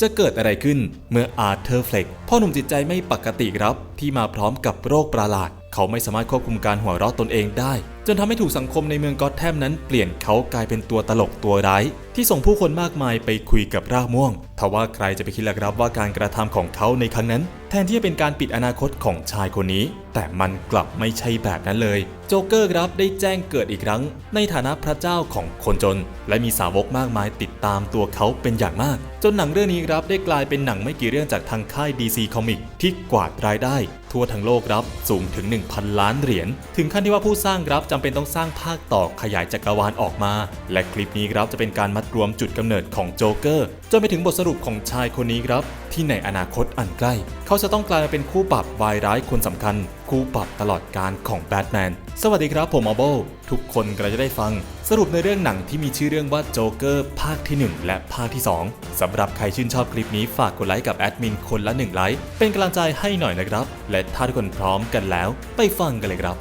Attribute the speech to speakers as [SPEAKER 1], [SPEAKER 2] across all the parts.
[SPEAKER 1] จะเกิดอะไรขึ้นเมื่ออาร์เธอร์เฟล็กพ่อหนุ่มจิตใจไม่ปกติครับ ที่มาพร้อมกับโรคประหลาด เขาไม่สามารถควบคุมการหัวเราะตนเองได้ จนทำให้ถูกสังคมในเมืองกอตแทมนั้นเปลี่ยนเขากลายเป็นตัวตลกตัวร้าย ที่ส่งผู้คนมากมายไปคุยกับรากม่วงทว่าใครจะไปคิดล่ะครับว่าการกระทำของเขาในครั้งนั้น แทนที่จะเป็นการปิดอนาคตของชายคนนี้ แต่มันกลับไม่ใช่แบบนั้นเลย โจ๊กเกอร์ครับได้แจ้งเกิดอีกครั้ง ในฐานะพระเจ้าของคนจน และมีสาวกมากมายติดตามตัวเขาเป็นอย่างมาก จนหนังเรื่องนี้ครับได้กลายเป็นหนังไม่กี่เรื่องจากทางค่าย DC Comic ที่กวาดรายได้ ทั่วทั้งโลกครับสูงถึง 1,000 ล้านเหรียญถึงขั้นที่ว่าผู้สร้างครับจำเป็นต้องสร้างภาคต่อขยายจักรวาลออกมา และคลิปนี้ครับจะเป็นการมัดรวมจุดกำเนิดของโจ๊กเกอร์จนไปถึงบทสรุปของชายคนนี้ครับ ที่ในอนาคตอันใกล้ เขาจะต้องกลายมาเป็นคู่ปรับวายร้ายคนสำคัญ คู่ปรับตลอดการของแบทแมนสวัสดีครับผมอโบทุกคนกำลังจะได้ฟัง สรุปในเรื่องหนังที่มีชื่อเรื่องว่าโจ๊กเกอร์ภาคที่ 1 และภาคที่ 2สำหรับใครชื่นชอบคลิปนี้ฝากกดไลค์กับแอดมินคนละ1ไลค์เป็นกำลังใจให้หน่อยนะครับ และถ้าทุกคนพร้อมกันแล้ว ไปฟังกันเลยครับ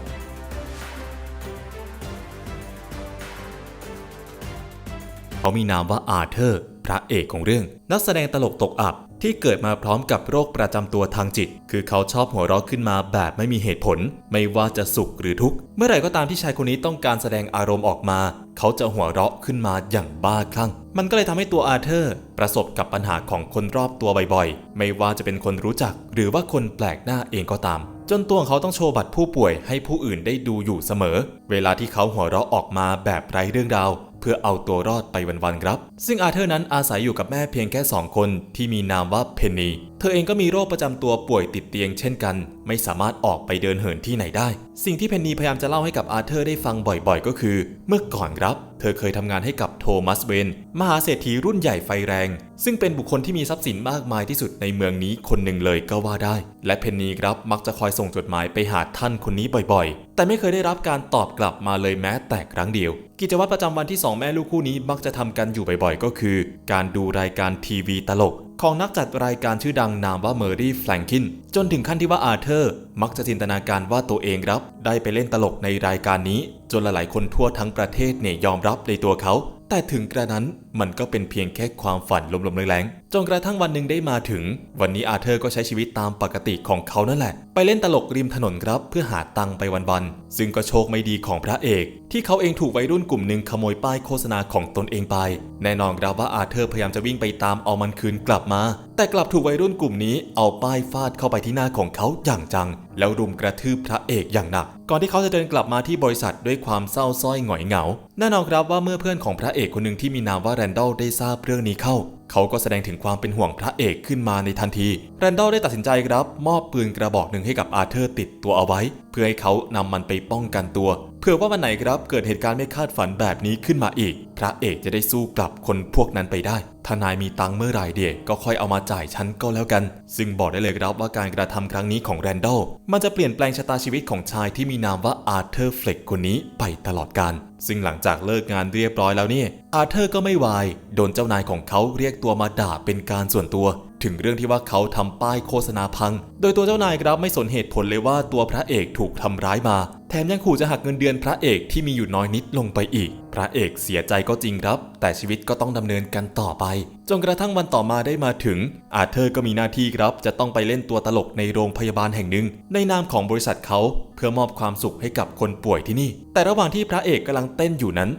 [SPEAKER 1] เขามีนามว่าอาเธอร์ พระเอกของเรื่อง นักแสดงตลกตกอับที่เกิดมาพร้อมกับโรคประจำตัวทางจิต คือเขาชอบหัวเราะขึ้นมาแบบไม่มีเหตุผล ไม่ว่าจะสุขหรือทุกข์ เมื่อไหร่ก็ตามที่ชายคนนี้ต้องการแสดงอารมณ์ออกมา เขาจะหัวเราะขึ้นมาอย่างบ้าคลั่ง มันก็เลยทำให้ตัวอาเธอร์ ประสบกับปัญหาของคนรอบตัวบ่อยๆ ไม่ว่าจะเป็นคนรู้จัก หรือว่าคนแปลกหน้าเองก็ตาม จนตัวของเขาต้องโชว์บัตรผู้ป่วยให้ผู้อื่นได้ดูอยู่เสมอ เวลาที่เขาหัวเราะออกมาแบบไร้เรื่องราว เพื่อเอาตัวรอดไปวันๆครับ ซึ่งอาเธอร์นั้นอาศัยอยู่กับแม่เพียงแค่ 2 คนที่มีนามว่าเพนนี ธอเองก็มีโรคประจำตัวป่วยติดเตียงเช่นกัน ไม่สามารถออกไปเดินเหินที่ไหนได้ สิ่งที่เพนนีพยายามจะเล่าให้กับอาเธอร์ได้ฟังบ่อยๆ ก็คือ เมื่อก่อนครับ เธอเคยทำงานให้กับโทมัสเวนมหาเศรษฐีรุ่นใหญ่ไฟแรง ซึ่งเป็นบุคคลที่มีทรัพย์สินมากมายที่สุดในเมืองนี้คนหนึ่งเลยก็ว่าได้ และเพนนีครับมักจะคอยส่งจดหมายไปหาท่านคนนี้บ่อยๆ แต่ไม่เคยได้รับการตอบกลับมาเลยแม้แต่ครั้งเดียว กิจวัตรประจำวันที่สองแม่ลูกคู่นี้มักจะทำกันอยู่บ่อยๆ ก็คือ การดูรายการทีวีตลก ของนักจัดรายการชื่อดังนามว่าเมอร์รี่แฟรงคิน จนถึงขั้นที่ว่าอาเธอร์ มักจะจินตนาการว่าตัวเองรับ ได้ไปเล่นตลกในรายการนี้ จนหลายๆคนทั่วทั้งประเทศเนี่ยยอมรับในตัวเขา แต่ถึงกระนั้น มันก็เป็นเพียงแค่ความฝันลมๆแรงๆ จนกระทั่งวันหนึ่งได้มาถึง วันนี้อาเธอร์ก็ใช้ชีวิตตามปกติของเขานั่นแหละ ไปเล่นตลกริมถนนครับ เพื่อหาตังค์ไปวันๆ ซึ่งก็โชคไม่ดีของพระเอก ที่เขาเองถูกวัยรุ่นกลุ่มหนึ่งขโมยป้ายโฆษณาของตนเองไป แน่นอนครับว่าอาเธอร์พยายามจะวิ่งไปตามเอามันคืนกลับมา แต่กลับถูกวัยรุ่นกลุ่มนี้เอาป้ายฟาดเข้าไปที่หน้าของเขาอย่างจัง แล้วรุมกระทืบพระเอกอย่างหนัก ก่อนที่เขาจะเดินกลับมาที่บริษัทด้วยความเศร้าส้อยหงอยเหงา แน่นอนครับว่าเมื่อเพื่อนของพระเอกคนหนึ่งที่มีนามว่ารนดอลได้ทราบเรื่องนี้เข้าเขาก็แสดงถึงความเป็นห่วงพระเอกขึ้นมาในทันทีแรนดอลได้ตัดสินใจครับ มอบปืนกระบอกหนึ่งให้กับอาเธอร์ติดตัวเอาไว้ เพื่อให้เขานำมันไปป้องกันตัวเผื่อว่าวันไหนครับเกิดเหตุการณ์ไม่คาดฝันแบบนี้ขึ้นมาอีก พระเอกจะได้สู้กลับคนพวกนั้นไปได้ถ้านายมีตังค์เมื่อไหร่เดียก็ค่อยเอามาจ่ายฉันก็แล้วกัน ซึ่งบอกได้เลยครับว่าการกระทำครั้งนี้ของแรนดอลมันจะเปลี่ยนแปลงชะตาชีวิตของชายที่มีนามว่าอาร์เธอร์เฟล็กคนนี้ไปตลอดกาลซึ่งหลังจากเลิกงานเรียบร้อยแล้วเนี่ยอาเธอร์ก็ไม่วายโดนเจ้านายของเขาเรียกตัวมาด่าเป็นการส่วนตัว ถึงเรื่องที่ว่าเขาทำป้ายโฆษณาพัง โดยตัวเจ้านายครับไม่สนเหตุผลเลยว่าตัวพระเอกถูกทำร้ายมา แถมยังขู่จะหักเงินเดือนพระเอกที่มีอยู่น้อยนิดลงไปอีก พระเอกเสียใจก็จริงครับ แต่ชีวิตก็ต้องดำเนินกันต่อไป จนกระทั่งวันต่อมาได้มาถึง อาเธอร์ก็มีหน้าที่ครับจะต้องไปเล่นตัวตลกในโรงพยาบาลแห่งหนึ่ง ในนามของบริษัทเขา เพื่อมอบความสุขให้กับคนป่วยที่นี่ แต่ระหว่างที่พระเอกกำลังเต้นอยู่นั้น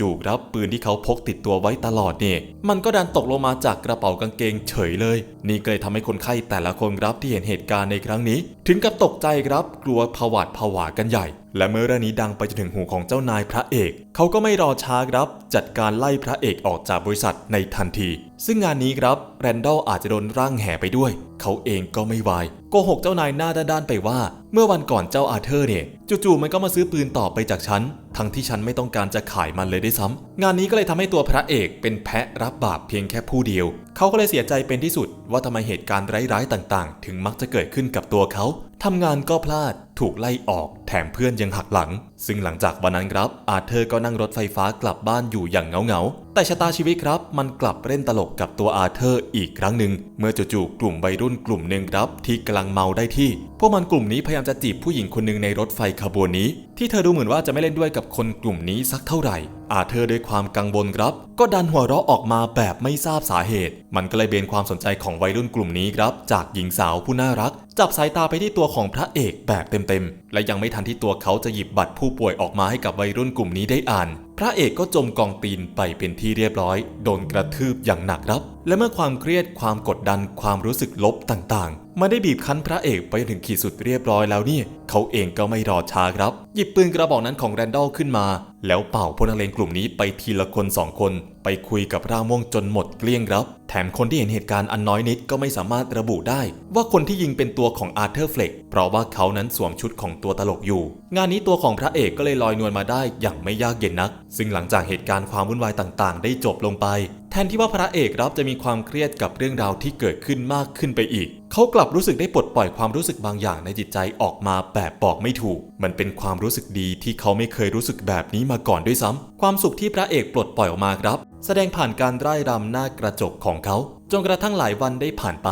[SPEAKER 1] จู่ๆครับปืนที่เขาพกติดตัวไว้ตลอดเนี่ยมันก็ดันตกลงมาจากกระเป๋ากางเกงเฉยเลย นี่ก็เลยทำให้คนไข้แต่ละคนครับที่เห็นเหตุการณ์ในครั้งนี้ ถึงกับตกใจครับกลัวผวาดผวากันใหญ่ และเมื่อเรื่องนี้ดังไปจนถึงหูของเจ้านายพระเอก เขาก็ไม่รอช้าครับ จัดการไล่พระเอกออกจากบริษัทในทันที ซึ่งงานนี้ครับแรนดอลอาจจะโดนร่างแห่ไปด้วย เขาเองก็ไม่วายโกหกเจ้านายหน้าด้านๆไปว่า เมื่อวันก่อนเจ้าอาเธอร์เนี่ยจู่ๆมันก็มาซื้อปืนต่อไปจากฉัน ทั้งที่ฉันไม่ต้องการจะขายมันเลยด้วยซ้ำงานนี้ก็เลยทำให้ตัวพระเอกเป็นแพะรับบาปเพียงแค่ผู้เดียว เขาก็เลยเสียใจเป็นที่สุดว่าทำไมเหตุการณ์ร้ายๆต่างๆ ถึงมักจะเกิดขึ้นกับตัวเขา ทำงานก็พลาดถูกไล่ออกแถมเพื่อนยังหักหลัง ซึ่งหลังจากวันนั้นครับ อาเธอร์ก็นั่งรถไฟฟ้ากลับบ้านอยู่อย่างเงาๆ แต่ชะตาชีวิตครับ มันกลับเล่นตลกกับตัวอาเธอร์อีกครั้งหนึ่ง เมื่อจู่ๆกลุ่มวัยรุ่นกลุ่มหนึ่งครับ ที่กำลังเมาได้ที่ พวกมันกลุ่มนี้พยายามจะจีบผู้หญิงคนหนึ่งในรถไฟขบวนนี้ ที่เธอดูเหมือนว่าจะไม่เล่นด้วยกับคนกลุ่มนี้สักเท่าไหร่ อาเธอร์ด้วยความกังวลครับ ก็ดันหัวเราะออกมาแบบไม่ทราบสาเหตุ มันก็เลยเบนความสนใจของวัยรุ่นกลุ่มนี้ครับ จากหญิงสาวผู้น่ารัก จับสายตาไปที่ตัวของพระเอกแบบเต็มๆ และยังไม่ทันที่ตัวเขาจะหยิบบัตรผูู้ป่วยออกมาให้กับวัยรุ่นกลุ่มนี้ได้อ่าน พระเอกก็จมกองตีนไปเป็นที่เรียบร้อย โดนกระทืบอย่างหนักครับ และเมื่อความเครียดความกดดันความรู้สึกลบต่างๆมาได้บีบคั้นพระเอกไปถึงขีดสุดเรียบร้อยแล้วเนี่ยเขาเองก็ไม่รอช้าครับ หยิบปืนกระบอกนั้นของแรนดอลขึ้นมา แล้วเป่าพลนักเลงกลุ่มนี้ไปทีละคนสองคน ไปคุยกับร่างม่วงจนหมดเกลี้ยงครับ แถมคนที่เห็นเหตุการณ์อันน้อยนิดก็ไม่สามารถระบุได้ ว่าคนที่ยิงเป็นตัวของอาร์เธอร์เฟล็กเพราะว่าเขานั้นสวมชุดของตัวตลกอยู่ งานนี้ตัวของพระเอกก็เลยลอยนวลมาได้อย่างไม่ยากเย็นนัก ซึ่งหลังจากเหตุการณ์ความวุ่นวายต่างๆ ได้จบลงไป แทนที่ว่าพระเอกรับจะมีความเครียดกับเรื่องราวที่เกิดขึ้นมากขึ้นไปอีก เขากลับรู้สึกได้ปลดปล่อยความรู้สึกบางอย่างในจิตใจออกมาแบบบอกไม่ถูก มันเป็นความรู้สึกดีที่เขาไม่เคยรู้สึกแบบนี้มาก่อนด้วยซ้ำความสุขที่พระเอกปลดปล่อยออกมาครับ แสดงผ่านการร่ายรำหน้ากระจกของเขา จนกระทั่งหลายวันได้ผ่านไป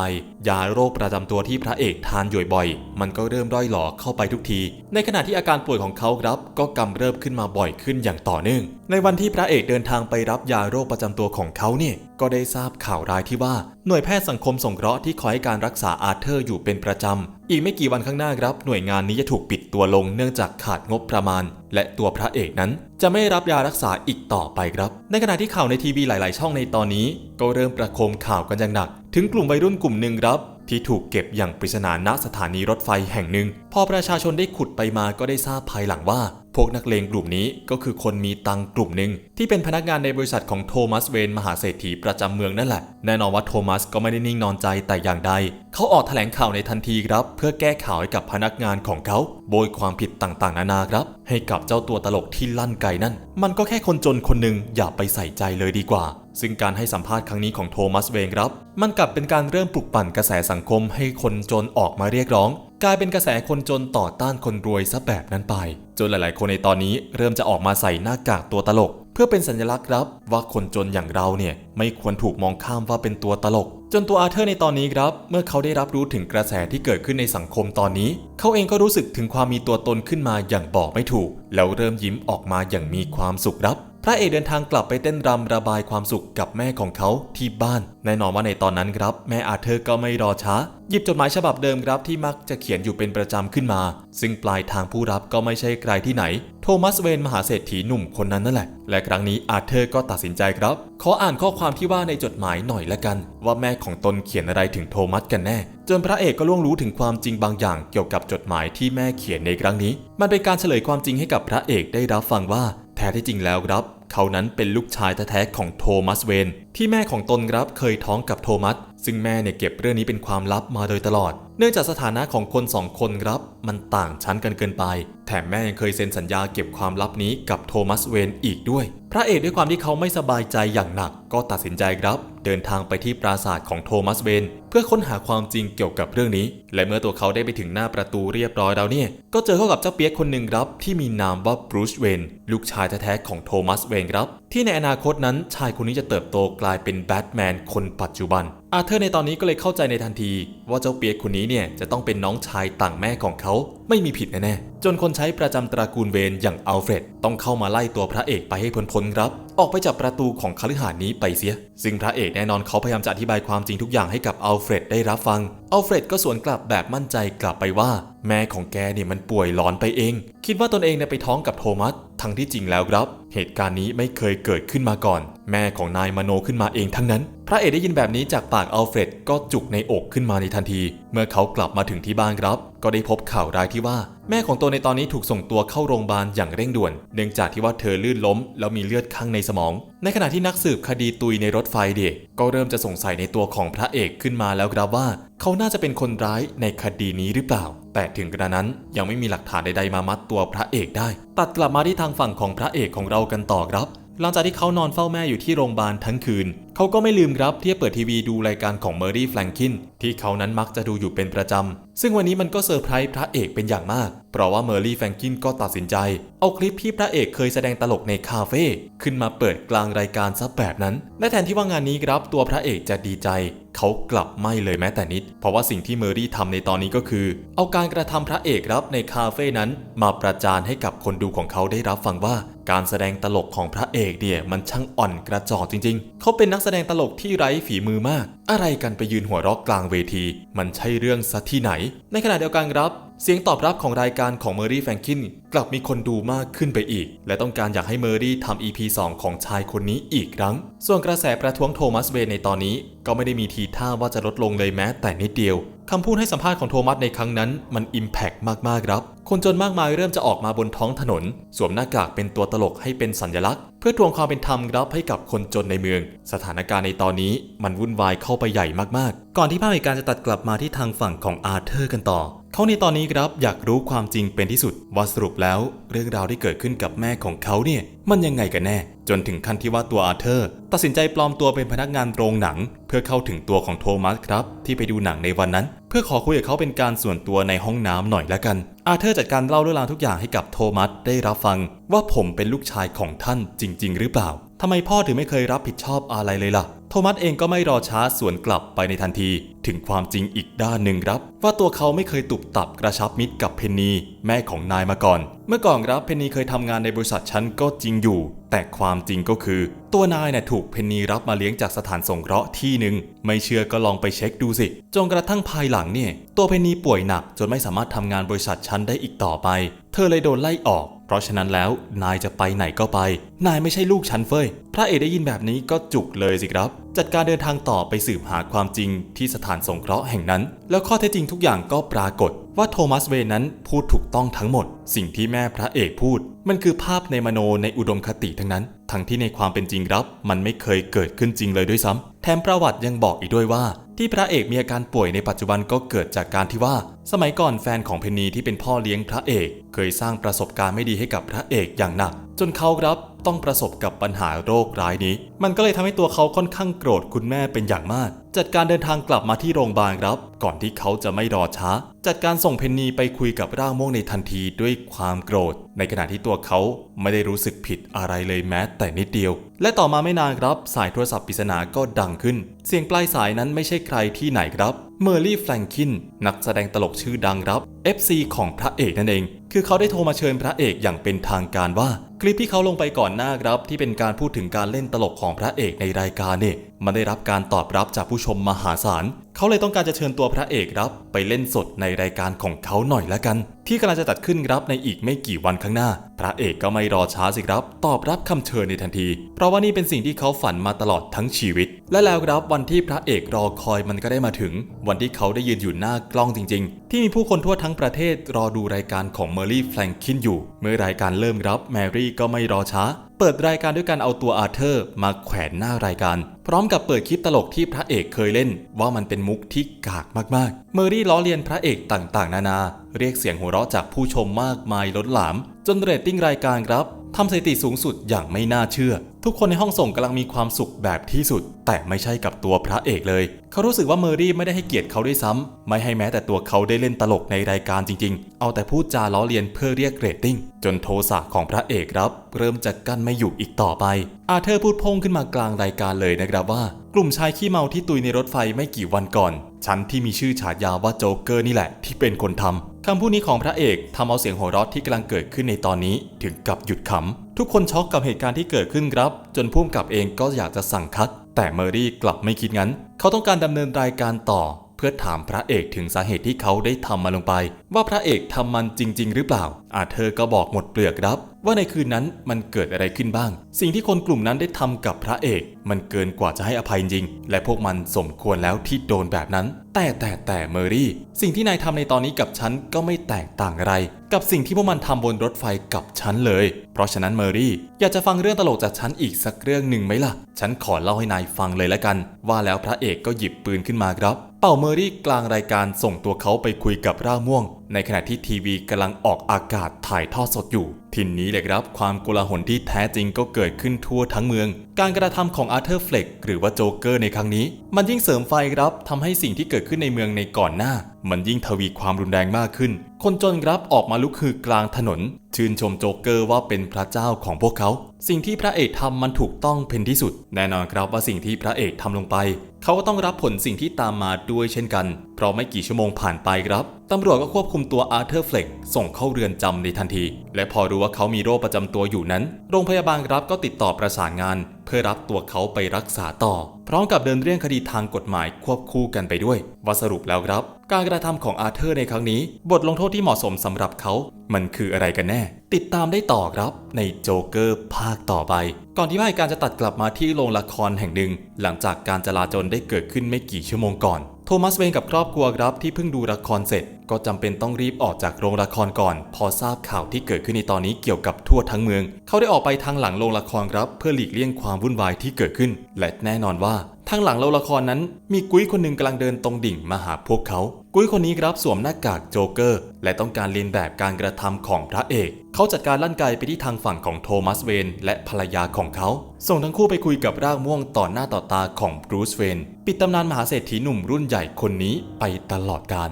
[SPEAKER 1] ยาโรคประจำตัวที่พระเอกทานอยู่บ่อย มันก็เริ่มร่อยหลอเข้าไปทุกที ในขณะที่อาการป่วยของเขาครับ ก็กำเริบขึ้นมาบ่อยขึ้นอย่างต่อเนื่อง ในวันที่พระเอกเดินทางไปรับยาโรคประจำตัวของเขาเนี่ย ก็ได้ทราบข่าวร้ายที่ว่า หน่วยแพทย์สังคมสงเคราะห์ที่คอยให้การรักษาอาร์เธอร์อยู่เป็นประจำ อีกไม่กี่วันข้างหน้าครับ หน่วยงานนี้จะถูกปิดตัวลงเนื่องจากขาดงบประมาณ และตัวพระเอกนั้นจะไม่รับยารักษาอีกต่อไปครับ ในขณะที่ข่าวในทีวีหลาย ๆ ช่องในตอนนี้ ก็เริ่มประโคมข่าวกันอย่างหนัก ถึงกลุ่มวัยรุ่นกลุ่มหนึ่งครับ ที่ถูกเก็บอย่างปริศนาณสถานีรถไฟแห่งหนึ่ง พอประชาชนได้ขุดไปมาก็ได้ทราบภายหลังว่า พวกนักเลงกลุ่มนี้ก็คือคนมีตังกลุ่มหนึ่งที่เป็นพนักงานในบริษัทของโทมัสเวนมหาเศรษฐีประจำเมืองนั่นแหละ แน่นอนว่าโทมัสก็ไม่ได้นิ่งนอนใจแต่อย่างใด เขาออกแถลงข่าวในทันทีครับ เพื่อแก้ข่าวให้กับพนักงานของเขา โบยความผิดต่างๆ นานาครับ ให้กับเจ้าตัวตลกที่ลั่นไกนั่น มันก็แค่คนจนคนหนึ่งอย่าไปใส่ใจเลยดีกว่า ซึ่งการให้สัมภาษณ์ครั้งนี้ของโทมัสเวนครับ มันกลับเป็นการเริ่มปลุกปั่นกระแสสังคมให้คนจนออกมาเรียกร้อง กลายเป็นกระแสคนจนต่อต้านคนรวยซะแบบนั้นไป จนหลาย ๆ คนในตอนนี้เริ่มจะออกมาใส่หน้ากากตัวตลก เพื่อเป็นสัญลักษณ์ครับว่าคนจนอย่างเราเนี่ยไม่ควรถูกมองข้ามว่าเป็นตัวตลก จนตัวอาเธอร์ในตอนนี้ครับ เมื่อเขาได้รับรู้ถึงกระแสที่เกิดขึ้นในสังคมตอนนี้ เขาเองก็รู้สึกถึงความมีตัวตนขึ้นมาอย่างบอกไม่ถูก แล้วเริ่มยิ้มออกมาอย่างมีความสุขครับ ระเอกเดินทางกลับไปเต้นรำระบายความสุขกับแม่ของเขาที่บ้าน แน่นอนว่าในตอนนั้นครับ แม่อาเธอร์ก็ไม่รอช้า หยิบจดหมายฉบับเดิมครับที่มักจะเขียนอยู่เป็นประจำขึ้นมา ซึ่งปลายทางผู้รับก็ไม่ใช่ใครที่ไหน โทมัสเวนมหาเศรษฐีหนุ่มคนนั้นนั่นแหละ และครั้งนี้อาเธอร์ก็ตัดสินใจครับ ขออ่านข้อความที่ว่าในจดหมายหน่อยละกัน ว่าแม่ของตนเขียนอะไรถึงโทมัสกันแน่ จนพระเอกก็ล่วงรู้ถึงความจริงบางอย่างเกี่ยวกับจดหมายที่แม่เขียนในครั้งนี้ มันเป็นการเฉลยความจริงให้กับพระเอกได้รับฟังว่า แท้ที่จริงแล้วครับ เขานั้นเป็นลูกชายแท้ๆของโทมัสเวน ที่แม่ของตนครับเคยท้องกับโทมัส ซึ่งแม่เนี่ยเก็บเรื่องนี้เป็นความลับมาโดยตลอด เนื่องจากสถานะของคนสองคนครับ มันต่างชั้นกันเกินไป แถมแม่ยังเคยเซ็นสัญญาเก็บความลับนี้กับโทมัสเวนอีกด้วย พระเอกด้วยความที่เขาไม่สบายใจอย่างหนัก ก็ตัดสินใจครับ เดินทางไปที่ปราสาทของโทมัสเวนเพื่อค้นหาความจริงเกี่ยวกับเรื่องนี้ และเมื่อตัวเขาได้ไปถึงหน้าประตูเรียบร้อยแล้วเนี่ย ก็เจอเข้ากับเจ้าเปียกคนหนึ่งครับที่มีนามว่าบรูซเวนลูกชายแท้ๆของโทมัสเวนครับที่ในอนาคตนั้นชายคนนี้จะเติบโตกลายเป็นแบทแมนคนปัจจุบัน อาเธอร์ในตอนนี้ก็เลยเข้าใจในทันที ว่าเจ้าเปียกคนนี้เนี่ยจะต้องเป็นน้องชายต่างแม่ของเขาไม่มีผิดแน่ๆ จนคนใช้ประจำตระกูลเวนอย่างอัลเฟรดต้องเข้ามาไล่ตัวพระเอกไปให้พ้นๆครับ ออกไปจากประตูของคฤหาสน์นี้ไปเสีย ซึ่งพระเอกแน่นอนเขาพยายามจะอธิบายความจริงทุกอย่างให้กับอัลเฟรดได้รับฟัง อัลเฟรดก็สวนกลับแบบมั่นใจกลับไปว่า แม่ของแกเนี่ยมันป่วยหลอนไปเอง คิดว่าตนเองเนี่ยไปท้องกับโทมัส ทั้งที่จริงแล้วครับ เหตุการณ์นี้ไม่เคยเกิดขึ้นมาก่อน แม่ของนายมโนขึ้นมาเองทั้งนั้น พระเอกได้ยินแบบนี้จากปากอัลเฟรดก็จุกในอกขึ้นมาในทันที เมื่อเขากลับมาถึงที่บ้านครับ ก็ได้พบข่าวร้ายที่ว่า แม่ของตัวในตอนนี้ถูกส่งตัวเข้าโรงพยาบาลอย่างเร่งด่วน เนื่องจากที่ว่าเธอลื่นล้ม แล้วมีเลือดข้างในสมอง ในขณะที่นักสืบคดีตุยในรถไฟเด็กก็เริ่มจะสงสัยในตัวของพระเอกขึ้นมาแล้วครับว่า เขาน่าจะเป็นคนร้ายในคดีนี้หรือเปล่า แต่ถึงกระนั้นยังไม่มีหลักฐานใดๆมามัดตัวพระเอกได้ ตัดกลับมาที่ทางฝั่งของพระเอกของเรากันต่อครับ หลังจากที่เขานอนเฝ้าแม่อยู่ที่โรงพยาบาลทั้งคืน เขาก็ไม่ลืมครับที่จะเปิดทีวีดูรายการของเมอรี่แฟรงคินที่เขานั้นมักจะดูอยู่เป็นประจำ ซึ่งวันนี้มันก็เซอร์ไพรส์พระเอกเป็นอย่างมาก เพราะว่าเมอร์ลี่แฟรงคินก็ตัดสินใจ เอาคลิปที่พระเอกเคยแสดงตลกในคาเฟ่ขึ้นมาเปิดกลางรายการซะแบบนั้น และแทนที่ว่างานนี้ครับตัวพระเอกจะดีใจ เขากลับไม่เลยแม้แต่นิด เพราะว่าสิ่งที่เมอรี่ทำในตอนนี้ก็คือ เอาการกระทำพระเอกรับในคาเฟ่นั้น มาประจานให้กับคนดูของเขาได้รับฟังว่า การแสดงตลกของพระเอกเนี่ยมันช่างอ่อนกระจอกจริง ๆ เขาเป็นนักแสดงตลกที่ไร้ฝีมือมาก อะไรกันไปยืนหัวเราะกลางเวที มันใช่เรื่องซะที่ไหน ในขณะเดียวกันครับ เสียงตอบรับของรายการของเมอรี่แฟรงคินกลับมีคนดูมากขึ้นไปอีก และต้องการอยากให้เมอรี่ทำ EP 2 ของชายคนนี้อีกครั้ง ส่วนกระแสประท้วงโทมัสเวย์ในตอนนี้ ก็ไม่ได้มีทีท่าว่าจะลดลงเลยแม้แต่นิดเดียวคำพูดให้สัมภาษณ์ของโทมัสในครั้งนั้นมันอิมแพกมากๆครับ คนจนมากมายเริ่มจะออกมาบนท้องถนน สวมหน้ากากเป็นตัวตลกให้เป็นสัญลักษณ์ เพื่อทวงความเป็นธรรมรับให้กับคนจนในเมือง สถานการณ์ในตอนนี้มันวุ่นวายเข้าไปใหญ่มากๆ ก่อนที่ภาพเหตุการณ์จะตัดกลับมาที่ทางฝั่งของอาร์เธอร์กันต่อเขาในตอนนี้ครับอยากรู้ความจริงเป็นที่สุดว่าสรุปแล้ว เรื่องราวที่เกิดขึ้นกับแม่ของเขาเนี่ยมันยังไงกันแน่ จนถึงขั้นที่ว่าตัวอาร์เธอร์ ตัดสินใจปลอมตัวเป็นพนักงานโรงหนัง เพื่อเข้าถึงตัวของโทมัสครับ ที่ไปดูหนังในวันนั้น พื่อขอคุยกับเขาเป็นการส่วนตัวในห้องน้ำหน่อยละกัน อาเธอร์จัดการเล่าเรื่องราวทุกอย่างให้กับโทมัสได้รับฟัง ว่าผมเป็นลูกชายของท่านจริง ๆ หรือเปล่าทำไมพ่อถึงไม่เคยรับผิดชอบอะไรเลยล่ะ โทมัสเองก็ไม่รอช้าสวนกลับไปในทันที ถึงความจริงอีกด้านหนึ่งครับ ว่าตัวเขาไม่เคยตุบตับกระชับมิตรกับเพนนีแม่ของนายมาก่อน เมื่อก่อนครับเพนนีเคยทำงานในบริษัทฉันก็จริงอยู่ แต่ความจริงก็คือ ตัวนายเนี่ยถูกเพนนีรับมาเลี้ยงจากสถานสงเคราะห์ที่หนึ่งไม่เชื่อก็ลองไปเช็คดูสิจนกระทั่งภายหลังเนี่ย ตัวเพนนีป่วยหนักจนไม่สามารถทำงานบริษัทชั้นได้อีกต่อไป เธอเลยโดนไล่ออก เพราะฉะนั้นแล้วนายจะไปไหนก็ไป นายไม่ใช่ลูกฉันเฟย พระเอกได้ยินแบบนี้ก็จุกเลยสิครับ จัดการเดินทางต่อไปสืบหาความจริงที่สถานสงเคราะห์แห่งนั้น แล้วข้อเท็จจริงทุกอย่างก็ปรากฏ ว่าโทมัสเวนั้นพูดถูกต้องทั้งหมด สิ่งที่แม่พระเอกพูด มันคือภาพในมโนในอุดมคติทั้งนั้น ทั้งที่ในความเป็นจริงครับ มันไม่เคยเกิดขึ้นจริงเลยด้วยซ้ำแถมประวัติยังบอกอีกด้วยว่า ที่พระเอกมีอาการป่วยในปัจจุบันก็เกิดจากการที่ว่า สมัยก่อนแฟนของเพนนีที่เป็นพ่อเลี้ยงพระเอก เคยสร้างประสบการณ์ไม่ดีให้กับพระเอกอย่างหนัก จนเขารับต้องประสบกับปัญหาโรคร้ายนี้ มันก็เลยทำให้ตัวเขาค่อนข้างโกรธคุณแม่เป็นอย่างมาก จัดการเดินทางกลับมาที่โรงพยาบาลครับ ก่อนที่เขาจะไม่รอช้า จัดการส่งเพนนีไปคุยกับร่างม่วงในทันทีด้วยความโกรธ ในขณะที่ตัวเขาไม่ได้รู้สึกผิดอะไรเลยแม้แต่นิดเดียว และต่อมาไม่นานครับ สายโทรศัพท์ปริศนาก็ดังขึ้น เสียงปลายสายนั้นไม่ใช่ใครที่ไหนครับ เมอร์ลี่แฟรงคินนักแสดงตลกชื่อดังครับ FC ของพระเอกนั่นเอง คือเขาได้โทรมาเชิญพระเอกอย่างเป็นทางการว่า คลิปที่เขาลงไปก่อนหน้าครับ ที่เป็นการพูดถึงการเล่นตลกของพระเอกในรายการเนี่ยมันได้รับการตอบรับจากผู้ชมมหาศาล เขาเลยต้องการจะเชิญตัวพระเอกครับ ไปเล่นสดในรายการของเขาหน่อยละกัน ที่กำลังจะจัดขึ้นครับในอีกไม่กี่วันข้างหน้า พระเอกก็ไม่รอช้าสิครับ ตอบรับคำเชิญในทันที เพราะว่านี่เป็นสิ่งที่เขาฝันมาตลอดทั้งชีวิต และแล้วครับวันที่พระเอกรอคอยมันก็ได้มาถึง วันที่เขาได้ยืนอยู่หน้ากล้องจริง ๆ ที่มีผู้คนทั่วทั้งประเทศรอดูรายการของเมอร์ลี่แฟรงคินอยู่ เมื่อรายการเริ่มครับแมรี่ก็ไม่รอช้า เปิดรายการด้วยการเอาตัวอาร์เธอร์มาแขวนหน้ารายการ พร้อมกับเปิดคลิปตลกที่พระเอกเคยเล่น ว่ามันเป็นมุกที่กากมากๆ เมอรี่ล้อเลียนพระเอกต่างๆ นานา เรียกเสียงหัวเราะจากผู้ชมมากมายล้นหลาม จนเรตติ้งรายการครับ ทำสถิติสูงสุดอย่างไม่น่าเชื่อ ทุกคนในห้องส่งกำลังมีความสุขแบบที่สุด แต่ไม่ใช่กับตัวพระเอกเลย เขารู้สึกว่าเมอรี่ไม่ได้ให้เกียรติเขาด้วยซ้ำ ไม่ให้แม้แต่ตัวเขาได้เล่นตลกในรายการจริง ๆ เอาแต่พูดจาล้อเลียนเพื่อเรียกเรตติ้ง จนโทสะของพระเอกครับ เริ่มจะกั้นไม่อยู่อีกต่อไป อาเธอร์พูดพงขึ้นมากลางรายการเลยนะครับว่า กลุ่มชายขี้เมาที่ตุยในรถไฟไม่กี่วันก่อน ฉันที่มีชื่อฉายาว่าโจ๊กเกอร์นี่แหละ ที่เป็นคนทำ คำพูดนี้ของพระเอกทำเอาเสียงหัวเราะที่กำลังเกิดขึ้นในตอนนี้ถึงกับหยุดขำทุกคนช็อกกับเหตุการณ์ที่เกิดขึ้นครับ จนพุ่มกับเองก็อยากจะสั่งคัด แต่เมอรี่กลับไม่คิดงั้น เขาต้องการดำเนินรายการต่อ เพื่อถามพระเอกถึงสาเหตุที่เขาได้ทำมาลงไป ว่าพระเอกทำมันจริง ๆ หรือเปล่าอาเธอก็บอกหมดเปลือกครับ ว่าในคืนนั้นมันเกิดอะไรขึ้นบ้าง สิ่งที่คนกลุ่มนั้นได้ทำกับพระเอก มันเกินกว่าจะให้อภัยจริง และพวกมันสมควรแล้วที่โดนแบบนั้น แต่แต่แต่เมอรี่ สิ่งที่นายทำในตอนนี้กับฉันก็ไม่แตกต่างอะไร กับสิ่งที่พวกมันทำบนรถไฟกับฉันเลย เพราะฉะนั้นเมอรี่ อยากจะฟังเรื่องตลกจากฉันอีกสักเรื่องหนึ่งไหมล่ะ ฉันขอเล่าให้นายฟังเลยละกัน ว่าแล้วพระเอกก็หยิบปืนขึ้นมาครับเป่าเมอรี่กลางรายการส่งตัวเขาไปคุยกับร่าม่วง ในขณะที่ทีวีกำลังออกอากาศถ่ายทอดสดอยู่ ททินนี้เลยครับความโกลาหลที่แท้จริงก็เกิดขึ้นทั่วทั้งเมือง การกระทำของอาร์เธอร์เฟล็กหรือว่าโจ๊กเกอร์ในครั้งนี้ มันยิ่งเสริมไฟครับทำให้สิ่งที่เกิดขึ้นในเมืองในก่อนหน้า มันยิ่งทวีความรุนแรงมากขึ้น คนจนครับออกมาลุกฮือกลางถนน ชื่นชมโจ๊กเกอร์ว่าเป็นพระเจ้าของพวกเขา สิ่งที่พระเอกทำมันถูกต้องเป็นที่สุด แน่นอนครับว่าสิ่งที่พระเอกทำลงไป เขาก็ต้องรับผลสิ่งที่ตามมาด้วยเช่นกัน เพราะไม่กี่ชั่วโมงผ่านไปครับตำรวจก็ควบคุมตัวอาร์เธอร์เฟล็กส่งเข้าเรือนจำในทันที และพอรู้ว่าเขามีโรคประจำตัวอยู่นั้น โรงพยาบาลครับก็ติดต่อประสานงาน เพื่อรับตัวเขาไปรักษาต่อ พร้อมกับเดินเรื่องคดีทางกฎหมายควบคู่กันไปด้วยว่าสรุปแล้วครับ การกระทำของอาร์เธอร์ในครั้งนี้ บทลงโทษที่เหมาะสมสำหรับเขา มันคืออะไรกันแน่ติดตามได้ต่อครับในโจ๊กเกอร์ภาคต่อไป ก่อนที่ภาคการจะตัดกลับมาที่โรงละครแห่งหนึ่ง หลังจากการจลาจลได้เกิดขึ้นไม่กี่ชั่วโมงก่อน โทมัสเวนกับครอบครัวครับที่เพิ่งดูละครเสร็จ ก็จำเป็นต้องรีบออกจากโรงละครก่อน พอทราบข่าวที่เกิดขึ้นในตอนนี้เกี่ยวกับทั่วทั้งเมือง เขาได้ออกไปทางหลังโรงละครครับ เพื่อหลีกเลี่ยงความวุ่นวายที่เกิดขึ้น และแน่นอนว่า ทางหลังโรงละครนั้นมีกุ้ยคนหนึ่งกำลังเดินตรงดิ่งมาหาพวกเขา กุ้ยคนนี้ครับสวมหน้ากากโจเกอร์ และต้องการเลียนแบบการกระทำของพระเอก เขาจัดการลั่นไกไปที่ทางฝั่งของโทมัสเวนและภรรยาของเขา ส่งทั้งคู่ไปคุยกับร่างม่วงต่อหน้าต่อตาของบรูซเวนปิดตำนานมหาเศรษฐีหนุ่มรุ่นใหญ่คนนี้ไปตลอดกาล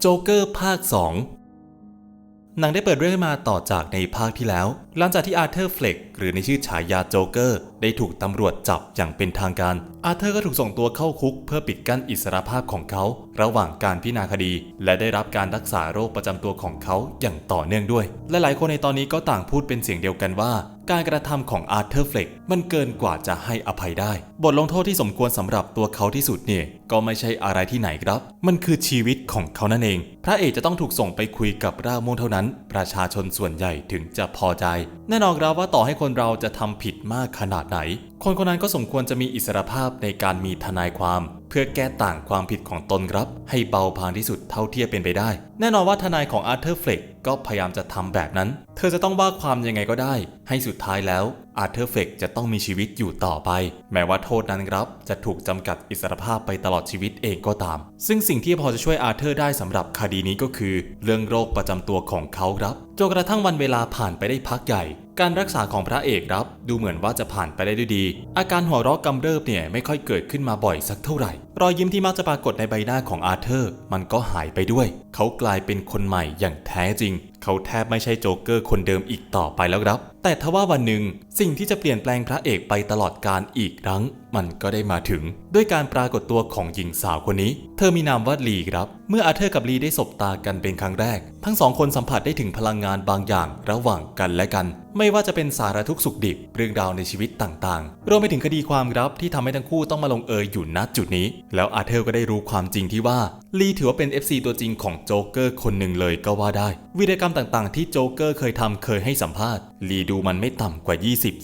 [SPEAKER 1] โจเกอร์ภาค 2 หนังได้เปิดเรื่องมาต่อจากในภาคที่แล้วหลังจากที่อาร์เธอร์เฟล็กหรือในชื่อฉายาโจเกอร์ ได้ถูกตำรวจจับอย่างเป็นทางการ อาร์เธอร์ก็ถูกส่งตัวเข้าคุกเพื่อปิดกั้นอิสรภาพของเขา ระหว่างการพิจารณาคดี และได้รับการรักษาโรคประจำตัวของเขาอย่างต่อเนื่องด้วย และหลายคนในตอนนี้ก็ต่างพูดเป็นเสียงเดียวกันว่า การกระทำของอาร์เธอร์เฟล็กมันเกินกว่าจะให้อภัยได้ บทลงโทษที่สมควรสำหรับตัวเขาที่สุดเนี่ยก็ไม่ใช่อะไรที่ไหนครับ มันคือชีวิตของเขานั่นเอง พระเอกจะต้องถูกส่งไปคุยกับร่าม่วงเท่านั้น ประชาชนส่วนใหญ่ถึงจะพอใจแน่นอนครับว่าต่อให้คนเราจะทำผิดมากขนาดไหนคนคนนั้นก็สมควรจะมีอิสรภาพในการมีทนายความ เพื่อแก้ต่างความผิดของตนครับ ให้เบาบางที่สุดเท่าที่จะเป็นไปได้ แน่นอนว่าทนายของอาร์เธอร์เฟล็กก็พยายามจะทำแบบนั้น เธอจะต้องว่าความยังไงก็ได้ ให้สุดท้ายแล้วอาร์เธอร์เฟกจะต้องมีชีวิตอยู่ต่อไป แม้ว่าโทษนั้นครับ จะถูกจำกัดอิสรภาพไปตลอดชีวิตเองก็ตาม ซึ่งสิ่งที่พอจะช่วยอาร์เธอร์ได้สำหรับคดีนี้ก็คือ เรื่องโรคประจำตัวของเขาครับจนกระทั่งวันเวลาผ่านไปได้พักใหญ่ การรักษาของพระเอกครับ ดูเหมือนว่าจะผ่านไปได้ด้วยดี อาการหัวเราะกำเริบเนี่ยไม่ค่อยเกิดขึ้นมาบ่อยสักเท่าไหร่ รอยยิ้มที่มักจะปรากฏในใบหน้าของอาเธอร์ มันก็หายไปด้วย เขากลายเป็นคนใหม่อย่างแท้จริงเขาแทบไม่ใช่โจ๊กเกอร์คนเดิมอีกต่อไปแล้วครับ แต่ทว่าวันหนึ่งสิ่งที่จะเปลี่ยนแปลงพระเอกไปตลอดการอีกครั้ง มันก็ได้มาถึง ด้วยการปรากฏตัวของหญิงสาวคนนี้ เธอมีนามว่าลีครับ เมื่ออาเธอร์กับลีได้สบตากันเป็นครั้งแรก ทั้งสองคนสัมผัสได้ถึงพลังงานบางอย่างระหว่างกันและกัน ไม่ว่าจะเป็นสารทุกสุขดิบเรื่องราวในชีวิตต่างๆ รวมไปถึงคดีความลับที่ทำให้ทั้งคู่ต้องมาลงเอยอยู่ณจุดนี้ แล้วอาเธอร์ก็ได้รู้ความจริงที่ว่าลีถือว่าเป็น FC ตัวจริงของโจ๊กเกอร์คนหนึ่งเลยก็ว่าได้ วิดีกรรมต่างๆ ที่โจ๊กเกอร์เคยทำเคยให้สัมภาษณ์ ลีดูมันไม่ต่ำกว่า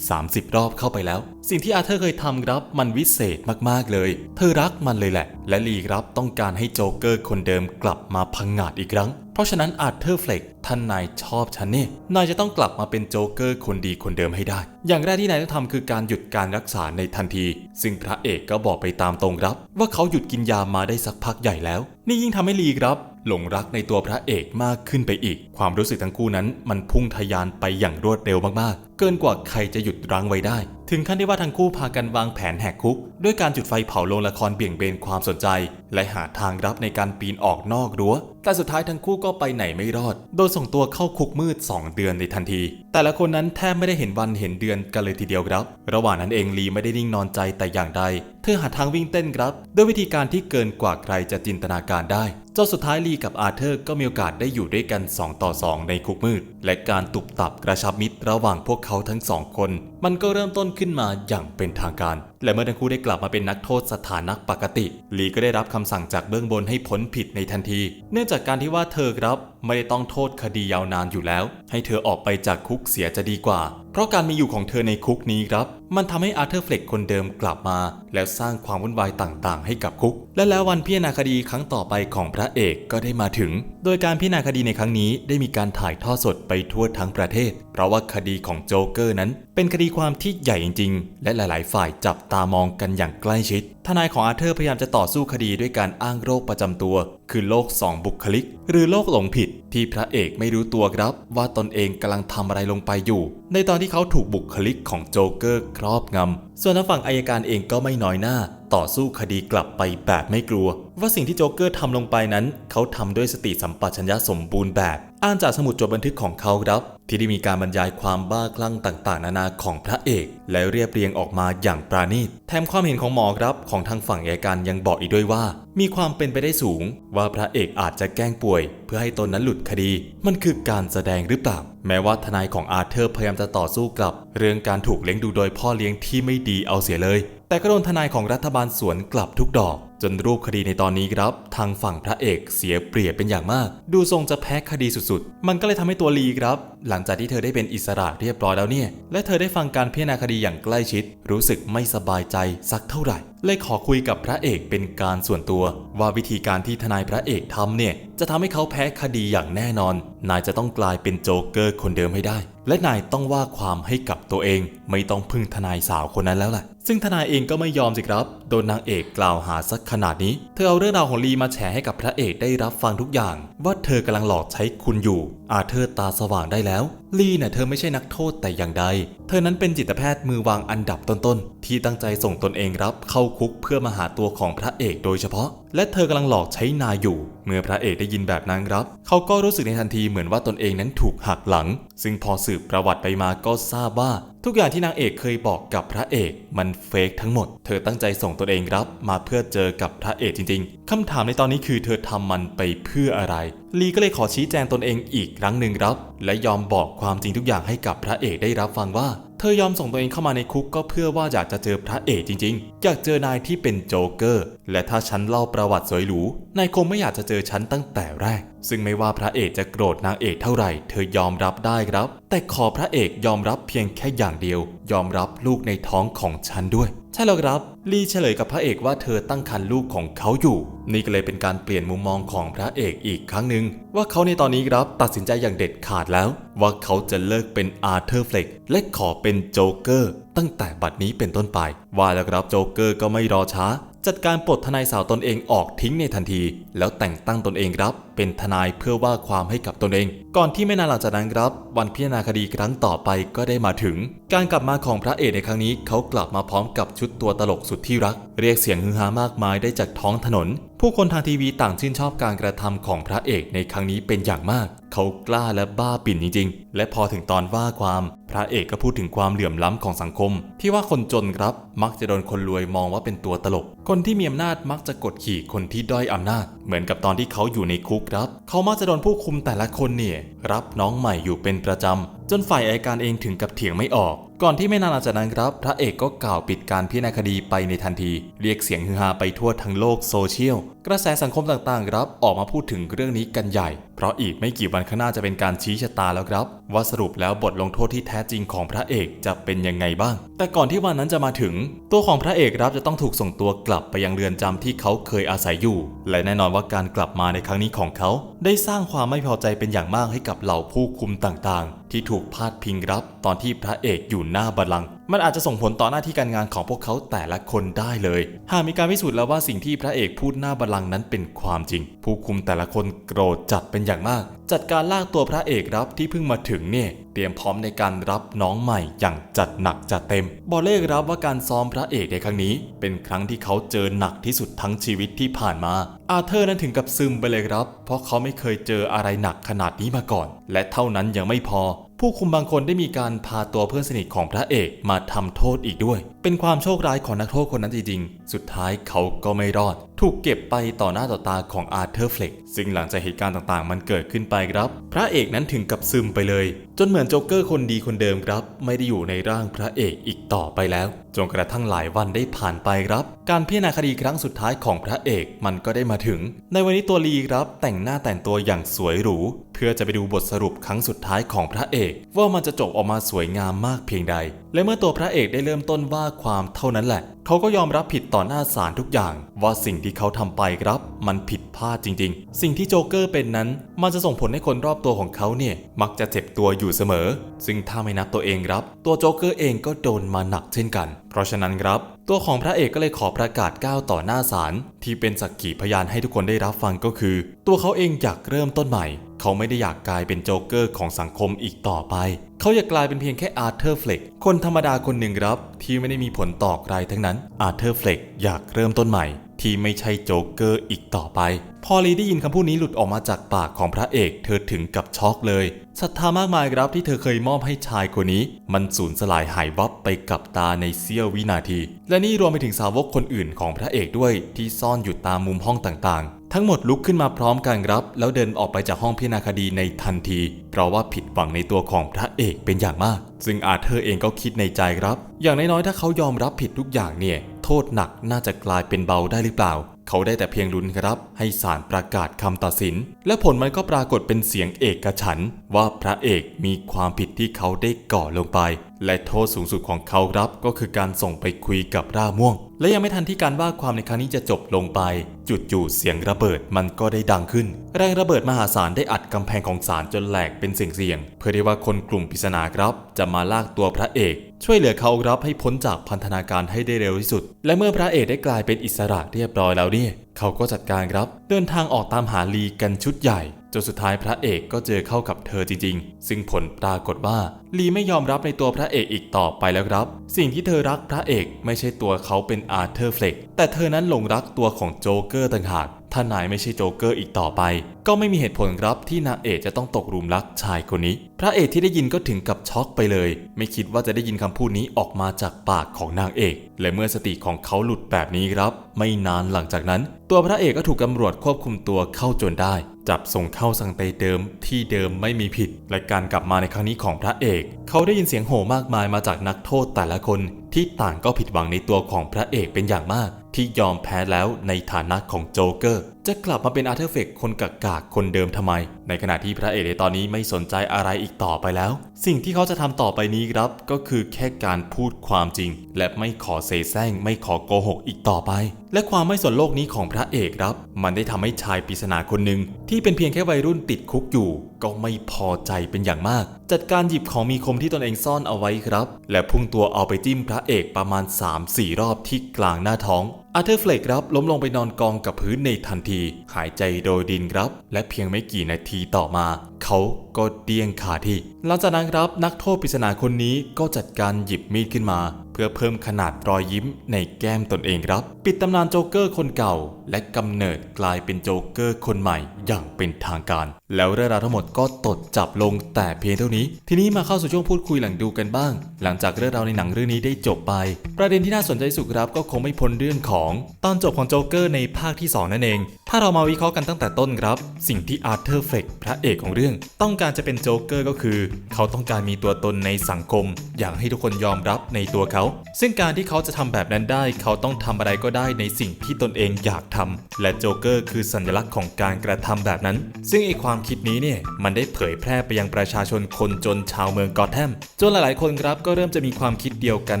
[SPEAKER 1] 20-30 รอบเข้าไปแล้ว สิ่งที่อาเธอร์เคยทำครับมันวิเศษมากๆเลย เธอรักมันเลยแหละ และลีครับต้องการให้โจ๊กเกอร์คนเดิมกลับมาพังงาดอีกครั้ง เพราะฉะนั้นอาเธอร์เฟล็กท่านนายชอบฉันเนี่ยนายจะต้องกลับมาเป็นโจ๊กเกอร์คนดีคนเดิมให้ได้ อย่างแรกที่นายต้องทำคือการหยุดการรักษาในทันที ซึ่งพระเอกก็บอกไปตามตรงครับ ว่าเขาหยุดกินยามาได้สักพักใหญ่แล้ว นี่ยิ่งทำให้ลีครับ หลงรักในตัวพระเอกมากขึ้นไปอีก ความรู้สึกทั้งคู่นั้นมันพุ่งทะยานไปอย่างรวดเร็วมากๆ เกินกว่าใครจะหยุดรั้งไว้ได้ ถึงขั้นที่ว่าทั้งคู่พากันวางแผนแหกคุก ด้วยการจุดไฟเผาโรงละครเบี่ยงเบนความสนใจ และหาทางรับในการปีนออกนอกรั้ว แต่สุดท้ายทั้งคู่ก็ไปไหนไม่รอด โดนส่งตัวเข้าคุกมืด 2 เดือนในทันที แต่ละคนนั้นแทบไม่ได้เห็นวันเห็นเดือนกันเลยทีเดียวครับ ระหว่างนั้นเองลีไม่ได้นิ่งนอนใจแต่อย่างใด เธอหาทางวิ่งเต้นครับ ด้วยวิธีการที่เกินกว่าใครจะจินตนาการได้จนสุดท้ายลีกับอาร์เธอร์ก็มีโอกาสได้อยู่ด้วยกัน 2 ต่อ 2 ในคุกมืด และการตุบตับกระชับมิตรระหว่างพวกเขาทั้งสองคน มันก็เริ่มต้นขึ้นมาอย่างเป็นทางการ และเมื่อทั้งคู่ได้กลับมาเป็นนักโทษสถานะปกติ ลีก็ได้รับคำสั่งจากเบื้องบนให้พ้นผิดในทันที เนื่องจากการที่ว่าเธอครับไม่ได้ต้องโทษคดียาวนานอยู่แล้ว ให้เธอออกไปจากคุกเสียจะดีกว่า เพราะการมีอยู่ของเธอในคุกนี้ครับ มันทำให้อาร์เธอร์เฟล็กคนเดิมกลับมา แล้วสร้างความวุ่นวายต่างๆ ให้กับคุก และแล้ววันพิจารณาคดีครั้งต่อไปของพระเอกก็ได้มาถึง โดยการพิจารณาคดีในครั้งนี้ได้มีการถ่ายทอดสดไปทั่วทั้งประเทศ เพราะว่าคดีของโจ๊กเกอร์นั้น เป็นคดีความที่ใหญ่จริงๆและหลาย ๆ ฝ่ายจับตามองกันอย่างใกล้ชิด ทนายของอาเธอร์พยายามจะต่อสู้คดีด้วยการอ้างโรคประจำตัว คือโรคสองบุคลิก หรือโรคหลงผิด ที่พระเอกไม่รู้ตัวครับ ว่าตนเองกำลังทำอะไรลงไปอยู่ ในตอนที่เขาถูกบุคลิกของโจเกอร์ครอบงำส่วนทางฝั่งอายการเองก็ไม่น้อยหน้า ต่อสู้คดีกลับไปแบบไม่กลัว ว่าสิ่งที่โจเกอร์ทำลงไปนั้น เขาทำด้วยสติสัมปชัญญะสมบูรณ์แบบ อ่านจากสมุดจดบันทึกของเขาครับ ที่ได้มีการบรรยายความบ้าคลั่งต่างๆ นานาของพระเอก และเรียบเรียงออกมาอย่างปราณีต แถมความเห็นของหมอครับของทางฝั่งอัยการยังบอกอีกด้วยว่า มีความเป็นไปได้สูง ว่าพระเอกอาจจะแกล้งป่วย เพื่อให้ตนนั้นหลุดคดี มันคือการแสดงหรือเปล่า แม้ว่าทนายของอาร์เธอร์พยายามจะต่อสู้กลับ เรื่องการถูกเลี้ยงดูโดยพ่อเลี้ยงที่ไม่ดีเอาเสียเลย แต่ก็โดนทนายของรัฐบาลสวนกลับทุกดอกจนรูปคดีในตอนนี้ครับ ทางฝั่งพระเอกเสียเปรียบเป็นอย่างมาก ดูทรงจะแพ้คดีสุดๆ มันก็เลยทำให้ตัวลีครับ หลังจากที่เธอได้เป็นอิสระเรียบร้อยแล้วเนี่ย และเธอได้ฟังการพิจารณาคดีอย่างใกล้ชิด รู้สึกไม่สบายใจสักเท่าไหร่ เลยขอคุยกับพระเอกเป็นการส่วนตัว ว่าวิธีการที่ทนายพระเอกทำเนี่ยจะทำให้เขาแพ้คดีอย่างแน่นอน นายจะต้องกลายเป็นโจ๊กเกอร์คนเดิมให้ได้ และนายต้องว่าความให้กับตัวเอง ไม่ต้องพึ่งทนายสาวคนนั้นแล้วแหละซึ่งทนายเองก็ไม่ยอมสิครับ โดนนางเอกกล่าวหาสักขนาดนี้ เธอเอาเรื่องราวของลีมาแฉให้กับพระเอกได้รับฟังทุกอย่าง ว่าเธอกำลังหลอกใช้คุณอยู่ อาเธอร์ตาสว่างได้แล้ว ลีเนี่ยเธอไม่ใช่นักโทษแต่อย่างใด เธอนั้นเป็นจิตแพทย์มือวางอันดับต้นๆ ที่ตั้งใจส่งตนเองรับเข้าคุกเพื่อมาหาตัวของพระเอกโดยเฉพาะ และเธอกำลังหลอกใช้นายอยู่ เมื่อพระเอกได้ยินแบบนั้นครับ เขาก็รู้สึกในทันทีเหมือนว่าตนเองนั้นถูกหักหลัง ซึ่งพอสืบประวัติไปมาก็ทราบว่า ทุกอย่างที่นางเอกเคยบอกกับพระเอก มันเฟกทั้งหมด เธอตั้งใจส่งตนเองรับ มาเพื่อเจอกับพระเอกจริง ๆคำถามในตอนนี้คือเธอทำมันไปเพื่ออะไร ลีก็เลยขอชี้แจงตนเองอีกครั้งหนึ่งครับ และยอมบอกความจริงทุกอย่างให้กับพระเอกได้รับฟังว่า เธอยอมส่งตัวเองเข้ามาในคุกก็เพื่อว่าอยากจะเจอพระเอกจริงๆ อยากเจอนายที่เป็นโจ๊กเกอร์ และถ้าฉันเล่าประวัติสวยหรู นายคงไม่อยากจะเจอฉันตั้งแต่แรก ซึ่งไม่ว่าพระเอกจะโกรธนางเอกเท่าไหร่ เธอยอมรับได้ครับ แต่ขอพระเอกยอมรับเพียงแค่อย่างเดียว ยอมรับลูกในท้องของฉันด้วย ใช่แล้วครับ ลีเฉลยกับพระเอกว่าเธอตั้งครรภ์ลูกของเขาอยู่ นี่ก็เลยเป็นการเปลี่ยนมุมมองของพระเอกอีกครั้งหนึ่งว่าเขาในตอนนี้ครับตัดสินใจอย่างเด็ดขาดแล้ว ว่าเขาจะเลิกเป็นอาร์เธอร์เฟล็กและขอเป็นโจ๊กเกอร์ ตั้งแต่บัดนี้เป็นต้นไป ว่าแล้วครับโจ๊กเกอร์ก็ไม่รอช้า จัดการปลดทนายสาวตนเองออกทิ้งในทันที แล้วแต่งตั้งตนเองครับ เป็นทนายเพื่อว่าความให้กับตนเอง ก่อนที่ไม่นานหลังจากนั้นครับ วันพิจารณาคดีครั้งต่อไปก็ได้มาถึง การกลับมาของพระเอกในครั้งนี้เขากลับมาพร้อมกับชุดตัวตลกสุดที่รัก เรียกเสียงฮือฮามากมายได้จากท้องถนนผู้คนทางทีวีต่างชื่นชอบการกระทำของพระเอกในครั้งนี้เป็นอย่างมาก เขากล้าและบ้าปิ่นจริง ๆ และพอถึงตอนว่าความ พระเอกก็พูดถึงความเหลื่อมล้ำของสังคม ที่ว่าคนจนครับ มักจะโดนคนรวยมองว่าเป็นตัวตลก คนที่มีอำนาจมักจะกดขี่คนที่ด้อยอำนาจ เหมือนกับตอนที่เขาอยู่ในคุกครับ เขามักจะโดนผู้คุมแต่ละคนเนี่ยรับน้องใหม่อยู่เป็นประจำจนฝ่ายอัยการเองถึงกับเถียงไม่ออกก่อนที่ไม่นานหลังจากนั้นครับ พระเอกก็กล่าวปิดการพิจารณาคดีไปในทันที เรียกเสียงฮือฮาไปทั่วทั้งโลกโซเชียลกระแสสังคมต่างๆครับออกมาพูดถึงเรื่องนี้กันใหญ่ เพราะอีกไม่กี่วันข้างหน้าจะเป็นการชี้ชะตาแล้วครับ ว่าสรุปแล้วบทลงโทษที่แท้จริงของพระเอกจะเป็นยังไงบ้าง แต่ก่อนที่วันนั้นจะมาถึง ตัวของพระเอกครับจะต้องถูกส่งตัวกลับไปยังเรือนจำที่เขาเคยอาศัยอยู่ และแน่นอนว่าการกลับมาในครั้งนี้ของเขา ได้สร้างความไม่พอใจเป็นอย่างมากให้กับเหล่าผู้คุมต่างๆ ที่ถูกพาดพิงรับ ตอนที่พระเอกอยู่หน้าบัลลังก์ มันอาจจะส่งผลต่อหน้าที่การงานของพวกเขาแต่ละคนได้เลย หากมีการพิสูจน์แล้วว่าสิ่งที่พระเอกพูดหน้าบัลลังก์นั้นเป็นความจริง ผู้คุมแต่ละคนโกรธจัดเป็นอย่างมาก จัดการลากตัวพระเอกรับที่เพิ่งมาถึงเนี่ย เตรียมพร้อมในการรับน้องใหม่อย่างจัดหนักจัดเต็ม บอเลขรับว่าการซ้อมพระเอกในครั้งนี้ เป็นครั้งที่เขาเจอหนักที่สุดทั้งชีวิตที่ผ่านมา อาเธอร์นั้นถึงกับซึมไปเลยครับ เพราะเขาไม่เคยเจออะไรหนักขนาดนี้มาก่อน และเท่านั้นยังไม่พอ ผู้คุมบางคนได้มีการพาตัวเพื่อนสนิทของพระเอกมาทำโทษอีกด้วย เป็นความโชคร้ายของนักโทษคนนั้นจริงๆ สุดท้ายเขาก็ไม่รอด ถูกเก็บไปต่อหน้าต่อตาของอาร์เธอร์เฟล็กซึ่งหลังจากเหตุการณ์ต่างๆ มันเกิดขึ้นไปครับ พระเอกนั้นถึงกับซึมไปเลย จนเหมือนโจ๊กเกอร์คนดีคนเดิมครับ ไม่ได้อยู่ในร่างพระเอกอีกต่อไปแล้วจนกระทั่งหลายวันได้ผ่านไปครับ การพิจารณาคดีครั้งสุดท้ายของพระเอกมันก็ได้มาถึง ในวันนี้ตัวลีครับแต่งหน้าแต่งตัวอย่างสวยหรู เพื่อจะไปดูบทสรุปครั้งสุดท้ายของพระเอก ว่ามันจะจบออกมาสวยงามมากเพียงใด และเมื่อตัวพระเอกได้เริ่มต้นว่าความเท่านั้นแหละ เขาก็ยอมรับผิดต่อหน้าศาลทุกอย่างว่าสิ่งที่เขาทำไปครับ มันผิดพลาดจริง ๆ สิ่งที่โจเกอร์เป็นนั้น มันจะส่งผลให้คนรอบตัวของเขาเนี่ยมักจะเจ็บตัวอยู่เสมอ ซึ่งถ้าไม่นับตัวเองครับ ตัวโจเกอร์เองก็โดนมาหนักเช่นกัน เพราะฉะนั้นครับ ตัวของพระเอกก็เลยขอประกาศก้าวต่อหน้าศาลที่เป็นสักขีพยานให้ทุกคนได้รับฟังก็คือ ตัวเขาเองอยากเริ่มต้นใหม่ เขาไม่ได้อยากกลายเป็นโจเกอร์ของสังคมอีกต่อไปเขาอยากกลายเป็นเพียงแค่อาร์เธอร์เฟล็กคนธรรมดาคนหนึ่งครับ ที่ไม่ได้มีผลต่อใครทั้งนั้นอาร์เธอร์เฟล็กอยากเริ่มต้นใหม่ ที่ไม่ใช่โจ๊กเกอร์อีกต่อไป พอลีได้ยินคำพูดนี้หลุดออกมาจากปากของพระเอก เธอถึงกับช็อกเลยศรัทธามากมายครับที่เธอเคยมอบให้ชายคนนี้ มันสูญสลายหายวับไปกับตาในเสี้ยววินาที และนี่รวมไปถึงสาวกคนอื่นของพระเอกด้วยที่ซ่อนอยู่ตามมุมห้องต่างๆ ทั้งหมดลุกขึ้นมาพร้อมกันครับ แล้วเดินออกไปจากห้องพิจารณาคดีในทันที เพราะว่าผิดหวังในตัวของพระเอกเป็นอย่างมาก ซึ่งอาเธอร์เองก็คิดในใจครับ อย่างน้อยๆถ้าเขายอมรับผิดทุกอย่างเนี่ย โทษหนักน่าจะกลายเป็นเบาได้หรือเปล่า เขาได้แต่เพียงลุ้นครับ ให้ศาลประกาศคำตัดสิน และผลมันก็ปรากฏเป็นเสียงเอกฉันว่าพระเอกมีความผิดที่เขาได้ก่อลงไปและโทษสูงสุดของเขาครับก็คือการส่งไปคุยกับร่าม่วง และยังไม่ทันที่การว่าความในครั้งนี้จะจบลงไปจุดๆเสียงระเบิดมันก็ได้ดังขึ้น แรงระเบิดมหาศาลได้อัดกำแพงของศาลจนแหลกเป็นเสียงๆเพื่อได้ว่าคนกลุ่มปริศนาครับ จะมาลากตัวพระเอก ช่วยเหลือเขารับให้พ้นจากพันธนาการให้ได้เร็วที่สุด และเมื่อพระเอกได้กลายเป็นอิสระเรียบร้อยแล้วเนี่ยเขาก็จัดการครับ เดินทางออกตามหาลีกันชุดใหญ่ จนสุดท้ายพระเอกก็เจอเข้ากับเธอจริงๆ ซึ่งผลปรากฏว่าลีไม่ยอมรับในตัวพระเอกอีกต่อไปแล้วครับ สิ่งที่เธอรักพระเอกไม่ใช่ตัวเขาเป็นอาร์เธอร์เฟล็กแต่เธอนั้นหลงรักตัวของโจเกอร์ต่างหาก ถ้านายไม่ใช่โจ๊กเกอร์อีกต่อไป ก็ไม่มีเหตุผลครับที่นางเอกจะต้องตกหลุมรักชายคนนี้ พระเอกที่ได้ยินก็ถึงกับช็อกไปเลย ไม่คิดว่าจะได้ยินคำพูดนี้ออกมาจากปากของนางเอก และเมื่อสติของเขาหลุดแบบนี้ครับ ไม่นานหลังจากนั้น ตัวพระเอกก็ถูกตำรวจควบคุมตัวเข้าจนได้ จับส่งเข้าสังเตเดิมที่เดิมไม่มีผิด และการกลับมาในครั้งนี้ของพระเอก เขาได้ยินเสียงโห่มากมายมาจากนักโทษแต่ละคน ที่ต่างก็ผิดหวังในตัวของพระเอกเป็นอย่างมาก ที่ยอมแพ้แล้วในฐานะของโจเกอร์ จะกลับมาเป็นอาร์เธอร์เฟกคนกากากคนเดิมทำไม ในขณะที่พระเอกในตอนนี้ไม่สนใจอะไรอีกต่อไปแล้ว สิ่งที่เขาจะทำต่อไปนี้ครับ ก็คือแค่การพูดความจริง และไม่ขอเสแสร้งไม่ขอโกหกอีกต่อไป และความไม่สนโลกนี้ของพระเอกครับ มันได้ทำให้ชายปริศนาคนหนึ่งที่เป็นเพียงแค่วัยรุ่นติดคุกอยู่ ก็ไม่พอใจเป็นอย่างมาก จัดการหยิบของมีคมที่ตนเองซ่อนเอาไว้ครับ และพุ่งตัวเอาไปจิ้มพระเอกประมาณ 3-4 รอบที่กลางหน้าท้อง อาเธอร์เฟลกครับล้มลงไปนอนกองกับพื้นในทันที หายใจโดยดินครับ และเพียงไม่กี่นาทีต่อมา เขาก็เดี้ยงขาที่ หลังจากนั้นครับนักโทษปริศนาคนนี้ก็จัดการหยิบมีดขึ้นมา เพื่อเพิ่มขนาดรอยยิ้มในแก้มตนเองครับ ปิดตำนานโจ๊กเกอร์คนเก่า และกำเนิดกลายเป็นโจ๊กเกอร์คนใหม่อย่างเป็นทางการ แล้วเรื่องราวทั้งหมดก็ตดจับลงแต่เพียงเท่านี้ ทีนี้มาเข้าสู่ช่วงพูดคุยหลังดูกันบ้าง หลังจากเรื่องราวในหนังเรื่องนี้ได้จบไป ประเด็นที่น่าสนใจสุดครับก็คงไม่พ้นเรื่องของ ตอนจบของโจ๊กเกอร์ในภาคที่ 2 นั่นเอง ถ้าเรามาวิเคราะห์กันตั้งแต่ต้นครับ สิ่งที่อาร์เธอร์เฟกพระเอกของเรื่อง ต้องการจะเป็นโจ๊กเกอร์ก็คือ เขาต้องการมีตัวตนในสังคม อยากให้ทุกคนยอมรับในตัวเขาซึ่งการที่เขาจะทำแบบนั้นได้ เขาต้องทำอะไรก็ได้ในสิ่งที่ตนเองอยากทำและโจ๊กเกอร์คือสัญลักษณ์ของการกระทำแบบนั้น ซึ่งไอความคิดนี้เนี่ยมันได้เผยแพร่ไปยังประชาชนคนจนชาวเมืองกอแทมจนหลายๆ คนครับก็เริ่มจะมีความคิดเดียวกัน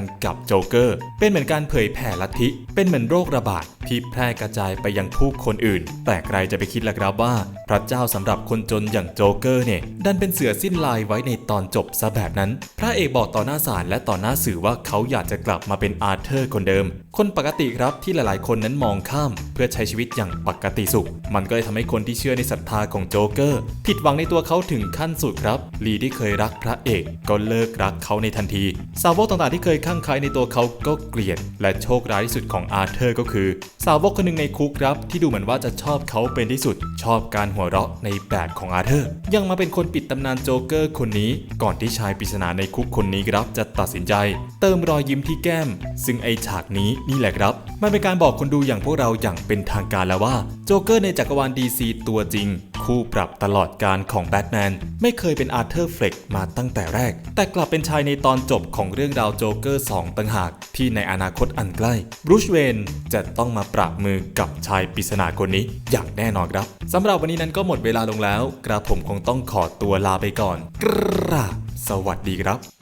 [SPEAKER 1] กับโจ๊กเกอร์ เป็นเหมือนการเผยแผ่ลัทธิ เป็นเหมือนโรคระบาดที่แพร่กระจายไปยังผู้คนอื่น แต่ใครจะไปคิดล่ะครับว่า พระเจ้าสำหรับคนจนอย่างโจ๊กเกอร์เนี่ยดันเป็นเสือสิ้นลายไว้ในตอนจบซะแบบนั้น พระเอกบอกต่อหน้าศาลและต่อหน้าสื่อว่าเขาอยอากจะกลับมาเป็นอาร์เธอร์คนเดิม คนปกติครับที่หลายๆ คนนั้นมองข้าม เพื่อใช้ชีวิตอย่างปกติสุข มันก็เลยทำให้คนที่เชื่อในศรัทธาของโจ๊กเกอร์ ผิดหวังในตัวเขาถึงขั้นสุดครับ ลีที่เคยรักพระเอก ก็เลิกรักเขาในทันที สาวกต่างๆที่เคยข้างใครในตัวเขาก็เกลียด และโชคร้ายที่สุดของอาร์เธอร์ก็คือ สาวกคนหนึ่งในคุกครับที่ดูเหมือนว่าจะชอบเขาเป็นที่สุด ชอบการหัวเราะในแบบของอาร์เธอร์ ยังมาเป็นคนปิดตำนานโจ๊กเกอร์คนนี้ ก่อนที่ชายปริศนาในคุกคนนี้ครับจะตัดสินใจ เติมรอยยิ้มที่แก้ม ซึ่งไอฉากนี้นี่แหละครับ มันเป็นการบอกคนดูอย่างพวกเราอย่างเป็นทางการแล้วว่า โจ๊กเกอร์ในจักรวาลดีซีตัวจริง คู่ปรับตลอดการของแบทแมนไม่เคยเป็นอาร์เธอร์เฟล็กมาตั้งแต่แรก แต่กลับเป็นชายในตอนจบของเรื่องราวโจ๊กเกอร์ 2ต่างหาก ที่ในอนาคตอันใกล้บรูชเวนจะต้องมาปราบมือกับชายปริศนาคนนี้อย่างแน่นอนครับสำหรับวันนี้นั้นก็หมดเวลาลงแล้ว กระผมคงต้องขอตัวลาไปก่อนกราสวัสดีครับ